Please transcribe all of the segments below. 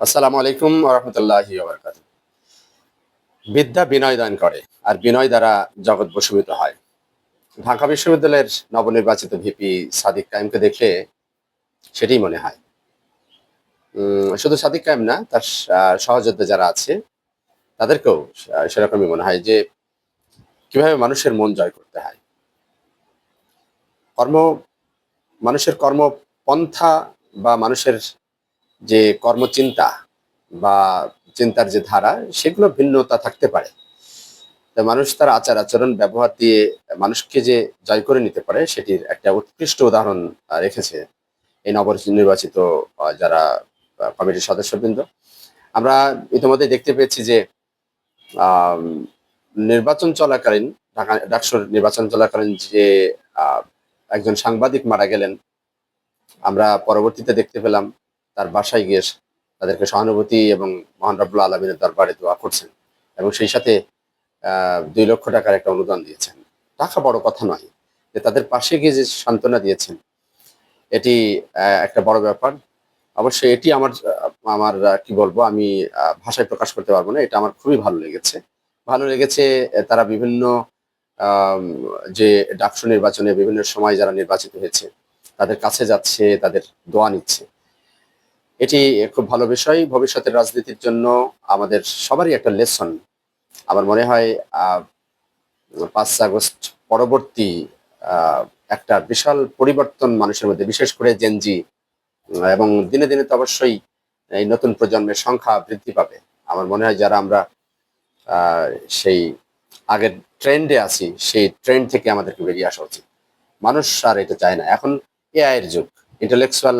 আসসালামু আলাইকুম রহমতুল্লাহি বিদ্যা বিনয় দান করে আর বিনয় দ্বারা জগৎ বসীভূত হয়। ঢাকা বিশ্ববিদ্যালয়ের নবনির্বাচিত ভিপি সাদিক কায়েমকে দেখলে সেটাই মনে হয়। শুধু সাদিক কায়েম না, তার সহযোদ্ধা যারা আছে, তাদেরকেও সেরকমই মনে হয় যে কীভাবে মানুষের মন জয় করতে হয়। কর্ম, মানুষের কর্মপন্থা বা মানুষের যে কর্মচিন্তা বা চিন্তার যে ধারা, সেগুলো ভিন্নতা থাকতে পারে। তা মানুষ তার আচার আচরণ, ব্যবহার দিয়ে মানুষকে যে জয় করে নিতে পারে, সেটির একটা উৎকৃষ্ট উদাহরণ রেখেছে এই নব নির্বাচিত যারা কমিটির সদস্যবৃন্দ। আমরা ইতিমধ্যে দেখতে পেয়েছি যে নির্বাচন চলাকালীন, ঢাকা, ডাকসুর নির্বাচন চলাকালীন যে একজন সাংবাদিক মারা গেলেন, আমরা পরবর্তীতে দেখতে পেলাম তার বাসায় গিয়ে তাদেরকে সহানুভূতি এবং মহান রব্বুল আলমিনের দরবারে দোয়া করছেন এবং সেই সাথে দুই লক্ষ টাকার একটা অনুদান দিয়েছেন। টাকা বড় কথা নয় যে তাদের পাশে গিয়ে যে সান্ত্বনা দিয়েছেন, এটি একটা বড় ব্যাপার। অবশ্যই এটি আমার আমার, কি বলব, আমি ভাষায় প্রকাশ করতে পারব না, এটা আমার খুবই ভালো লেগেছে। ভালো লেগেছে তারা বিভিন্ন যে ডাকসু নির্বাচনে বিভিন্ন সময় যারা নির্বাচিত হয়েছে, তাদের কাছে যাচ্ছে, তাদের দোয়া নিচ্ছে। এটি খুব ভালো বিষয়। ভবিষ্যতের রাজনীতির জন্য আমাদের সবারই একটা লেসন আমার মনে হয় পাঁচ আগস্ট পরবর্তী একটা বিশাল পরিবর্তন মানুষের মধ্যে, বিশেষ করে জেনজি এবং দিনে দিনে তো অবশ্যই এই নতুন প্রজন্মের সংখ্যা বৃদ্ধি পাবে। আমার মনে হয় যারা আমরা সেই আগের ট্রেন্ডে আছি, সেই ট্রেন্ড থেকে আমাদেরকে বেরিয়ে আসা উচিত। মানুষ আর এটা চায় না। এখন এআই এর যুগ। ইন্টেলেকচুয়াল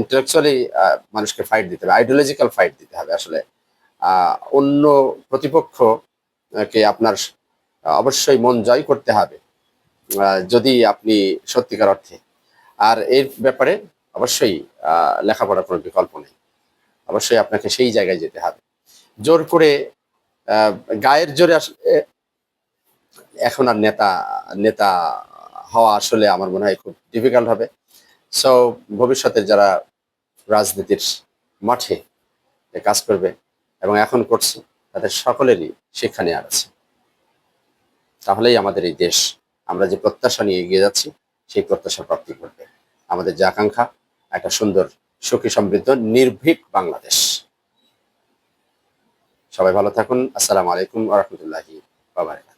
ইন্টেলেকচুয়ালি মানুষকে ফাইট দিতে হবে আইডিওলজিক্যাল ফাইট দিতে হবে আসলে। অন্য প্রতিপক্ষ আহ, কে আপনার অবশ্যই মন জয় করতে হবে যদি আপনি সত্যিকার অর্থে। আর এর ব্যাপারে অবশ্যই লেখাপড়ার কোনো বিকল্প নেই। অবশ্যই আপনাকে সেই জায়গায় যেতে হবে। জোর করে গায়ের জোরে আসলে এখন আর নেতা নেতা হওয়া আসলে আমার মনে হয় খুব ডিফিকাল্ট হবে। সো ভবিষ্যতে যারা রাজনীতির মাঠে কাজ করবে এবং এখন করছে, তাদের সকলেরই শিক্ষা নেওয়ার আছে। তাহলেই আমাদের এই দেশ, আমরা যে প্রত্যাশা নিয়ে এগিয়ে যাচ্ছি, সেই প্রত্যাশা প্রাপ্তি করবে আমাদের যে আকাঙ্ক্ষা, একটা সুন্দর, সুখী, সমৃদ্ধ, নির্ভীক বাংলাদেশ। সবাই ভালো থাকুন। আসসালামু আলাইকুম রহমতুল্লাহি বাবারকাত